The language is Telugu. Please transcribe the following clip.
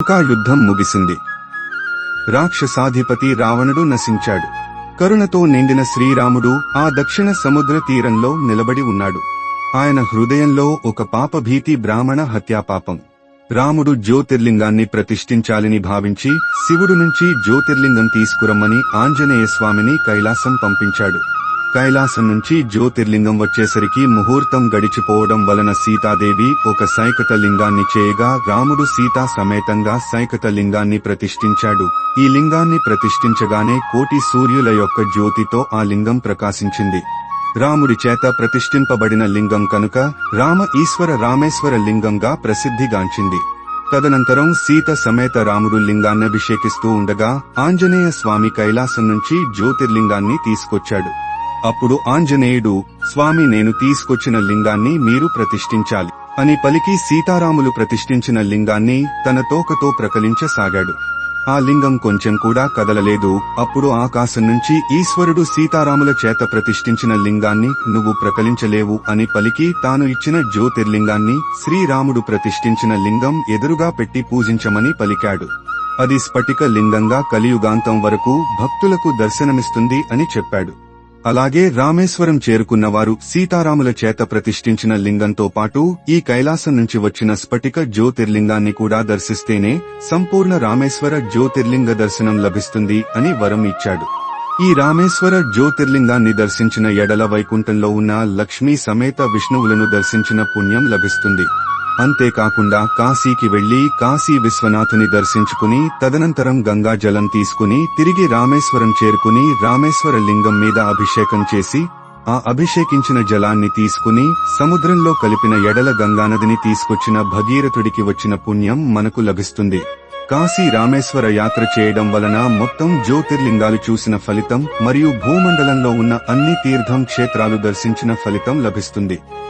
లంకా యుద్ధం ముగిసింది. రాక్షసాధిపతి రావణుడు నశించాడు. కరుణతో నిండిన శ్రీరాముడు ఆ దక్షిణ సముద్ర తీరంలో నిలబడి ఉన్నాడు. ఆయన హృదయంలో ఒక పాపభీతి బ్రాహ్మణ హత్యాపాపం. రాముడు జ్యోతిర్లింగాన్ని ప్రతిష్ఠించాలని భావించి శివుడు నుంచి జ్యోతిర్లింగం తీసుకురమ్మని ఆంజనేయ స్వామిని కైలాసం పంపించాడు. కైలాసం నుంచి జ్యోతిర్లింగం వచ్చేసరికి ముహూర్తం గడిచిపోవడం వలన సీతాదేవి ఒక సైకత లింగాన్ని చేయగా రాముడు సీతా సమేతంగా సైకత లింగాన్ని ప్రతిష్ఠించాడు. ఈ లింగాన్ని ప్రతిష్ఠించగానే కోటి సూర్యుల యొక్క జ్యోతితో ఆ లింగం ప్రకాశించింది. రాముడి చేత ప్రతిష్ఠింపబడిన లింగం కనుక రామ ఈశ్వర రామేశ్వర లింగంగా ప్రసిద్ధిగాంచింది. తదనంతరం సీత సమేత రాముడు లింగాన్ని అభిషేకిస్తూ ఉండగా ఆంజనేయ స్వామి కైలాసం నుంచి జ్యోతిర్లింగాన్ని తీసుకొచ్చాడు. అప్పుడు ఆంజనేయుడు స్వామి నేను తీసుకొచ్చిన లింగాన్ని మీరు ప్రతిష్ఠించాలి. అని పలికి సీతారాములు ప్రతిష్ఠించిన లింగాన్ని తన తోకతో ప్రకలించసాగాడు. ఆ లింగం కొంచెం కూడా కదలలేదు. అప్పుడు ఆకాశం నుంచి ఈశ్వరుడు సీతారాముల చేత ప్రతిష్ఠించిన లింగాన్ని నువ్వు ప్రకలించలేవు అని పలికి తాను ఇచ్చిన జ్యోతిర్లింగాన్ని శ్రీరాముడు ప్రతిష్ఠించిన లింగం ఎదురుగా పెట్టి పూజించమని పలికాడు. అది స్ఫటిక లింగంగా కలియుగాంతం వరకు భక్తులకు దర్శనమిస్తుంది అని చెప్పాడు. అలాగే రామేశ్వరం చేరుకున్న వారు సీతారాముల చేత ప్రతిష్ఠించిన లింగంతో పాటు ఈ కైలాసం నుంచి వచ్చిన స్ఫటిక జ్యోతిర్లింగాన్ని కూడా దర్శిస్తేనే సంపూర్ణ రామేశ్వర జ్యోతిర్లింగ దర్శనం లభిస్తుంది అని వరం ఇచ్చాడు. ఈ రామేశ్వర జ్యోతిర్లింగాన్ని దర్శించిన ఎడల వైకుంఠంలో ఉన్న లక్ష్మీ సమేత విష్ణువులను దర్శించిన పుణ్యం లభిస్తుంది. అంతేకాకుండా కాశీకి వెళ్ళి కాశీ విశ్వనాథుని దర్శించుకుని తదనంతరం గంగా జలం తీసుకుని తిరిగి రామేశ్వరం చేరుకుని రామేశ్వర లింగం మీద అభిషేకం చేసి ఆ అభిషేకించిన జలాన్ని తీసుకుని సముద్రంలో కలిపిన ఎడల గంగానదిని తీసుకొచ్చిన భగీరథుడికి వచ్చిన పుణ్యం మనకు లభిస్తుంది. కాశీ రామేశ్వర యాత్ర చేయడం వలన మొత్తం జ్యోతిర్లింగాలు చూసిన ఫలితం మరియు భూమండలంలో ఉన్న అన్ని తీర్థం క్షేత్రాలు దర్శించిన ఫలితం లభిస్తుంది.